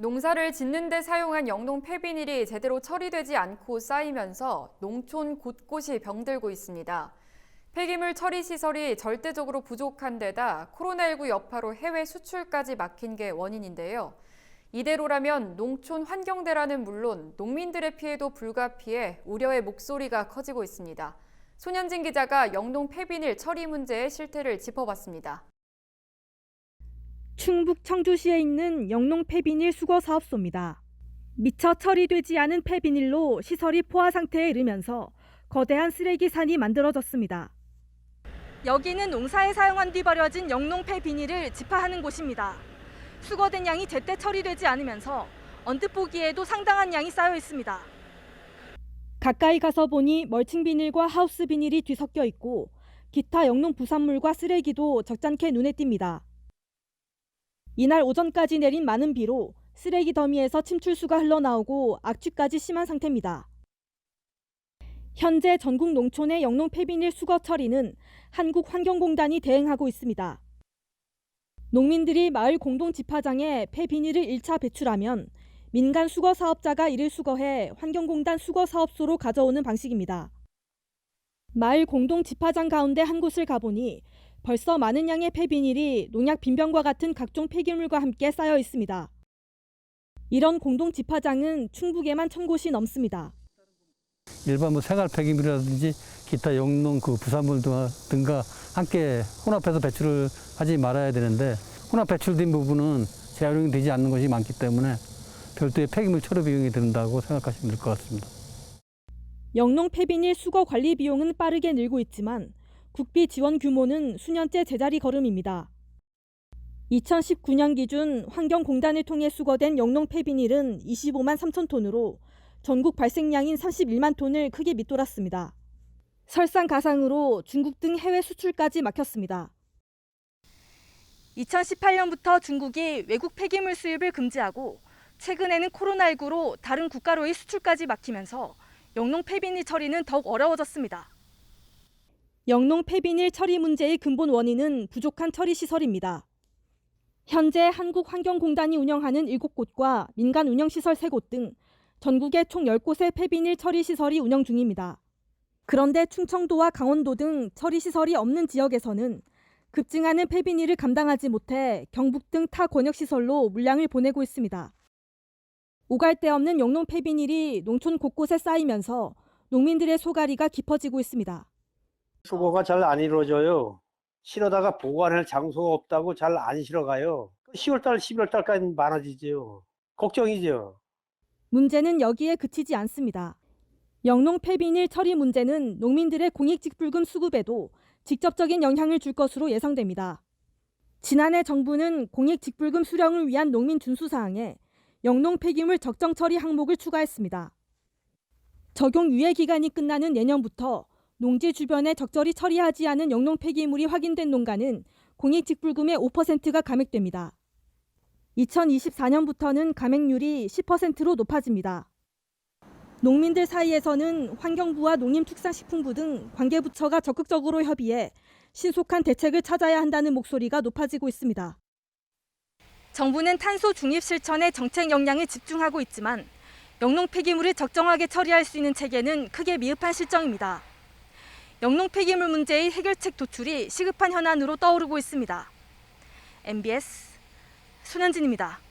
농사를 짓는 데 사용한 영농 폐비닐이 제대로 처리되지 않고 쌓이면서 농촌 곳곳이 병들고 있습니다. 폐기물 처리 시설이 절대적으로 부족한 데다 코로나19 여파로 해외 수출까지 막힌 게 원인인데요. 이대로라면 농촌 환경대란은 물론 농민들의 피해도 불가피해 우려의 목소리가 커지고 있습니다. 손현진 기자가 영농 폐비닐 처리 문제의 실태를 짚어봤습니다. 충북 청주시에 있는 영농 폐비닐 수거 사업소입니다. 미처 처리되지 않은 폐비닐로 시설이 포화 상태에 이르면서 거대한 쓰레기 산이 만들어졌습니다. 여기는 농사에 사용한 뒤 버려진 영농 폐비닐을 집하하는 곳입니다. 수거된 양이 제때 처리되지 않으면서 언뜻 보기에도 상당한 양이 쌓여 있습니다. 가까이 가서 보니 멀칭 비닐과 하우스 비닐이 뒤섞여 있고 기타 영농 부산물과 쓰레기도 적잖게 눈에 띕니다. 이날 오전까지 내린 많은 비로 쓰레기 더미에서 침출수가 흘러나오고 악취까지 심한 상태입니다. 현재 전국 농촌의 영농 폐비닐 수거 처리는 한국환경공단이 대행하고 있습니다. 농민들이 마을 공동 집화장에 폐비닐을 1차 배출하면 민간 수거 사업자가 이를 수거해 환경공단 수거 사업소로 가져오는 방식입니다. 마을 공동 집화장 가운데 한 곳을 가보니 벌써 많은 양의 폐비닐이 농약 빈병과 같은 각종 폐기물과 함께 쌓여 있습니다. 이런 공동 집화장은 충북에만 천 곳이 넘습니다. 일반 뭐 생활 폐기물이라든지 기타 영농 그 부산물 등- 등과 함께 혼합해서 배출을 하지 말아야 되는데 혼합 배출된 부분은 재활용이 되지 않는 것이 많기 때문에 별도의 폐기물 처리 비용이 든다고 생각하시면 될 것 같습니다. 영농 폐비닐 수거 관리 비용은 빠르게 늘고 있지만 국비 지원 규모는 수년째 제자리 걸음입니다. 2019년 기준 환경공단을 통해 수거된 영농 폐비닐은 25만 3천 톤으로 전국 발생량인 31만 톤을 크게 밑돌았습니다. 설상가상으로 중국 등 해외 수출까지 막혔습니다. 2018년부터 중국이 외국 폐기물 수입을 금지하고 최근에는 코로나19로 다른 국가로의 수출까지 막히면서 영농 폐비닐 처리는 더욱 어려워졌습니다. 영농 폐비닐 처리 문제의 근본 원인은 부족한 처리 시설입니다. 현재 한국환경공단이 운영하는 7곳과 민간 운영시설 3곳 등 전국에 총 10곳의 폐비닐 처리 시설이 운영 중입니다. 그런데 충청도와 강원도 등 처리 시설이 없는 지역에서는 급증하는 폐비닐을 감당하지 못해 경북 등 타 권역시설로 물량을 보내고 있습니다. 오갈 데 없는 영농 폐비닐이 농촌 곳곳에 쌓이면서 농민들의 소가리가 깊어지고 있습니다. 수거가 잘 안 이루어져요. 실어다가 보관할 장소가 없다고 잘 안 실어가요. 10월달, 11월달까지 많아지죠. 걱정이죠. 문제는 여기에 그치지 않습니다. 영농 폐비닐 처리 문제는 농민들의 공익직불금 수급에도 직접적인 영향을 줄 것으로 예상됩니다. 지난해 정부는 공익직불금 수령을 위한 농민 준수 사항에 영농 폐기물 적정 처리 항목을 추가했습니다. 적용 유예 기간이 끝나는 내년부터 농지 주변에 적절히 처리하지 않은 영농 폐기물이 확인된 농가는 공익직불금의 5%가 감액됩니다. 2024년부터는 감액률이 10%로 높아집니다. 농민들 사이에서는 환경부와 농림축산식품부 등 관계부처가 적극적으로 협의해 신속한 대책을 찾아야 한다는 목소리가 높아지고 있습니다. 정부는 탄소 중립 실천에 정책 역량을 집중하고 있지만 영농 폐기물을 적정하게 처리할 수 있는 체계는 크게 미흡한 실정입니다. 영농 폐기물 문제의 해결책 도출이 시급한 현안으로 떠오르고 있습니다. MBS 손현진입니다.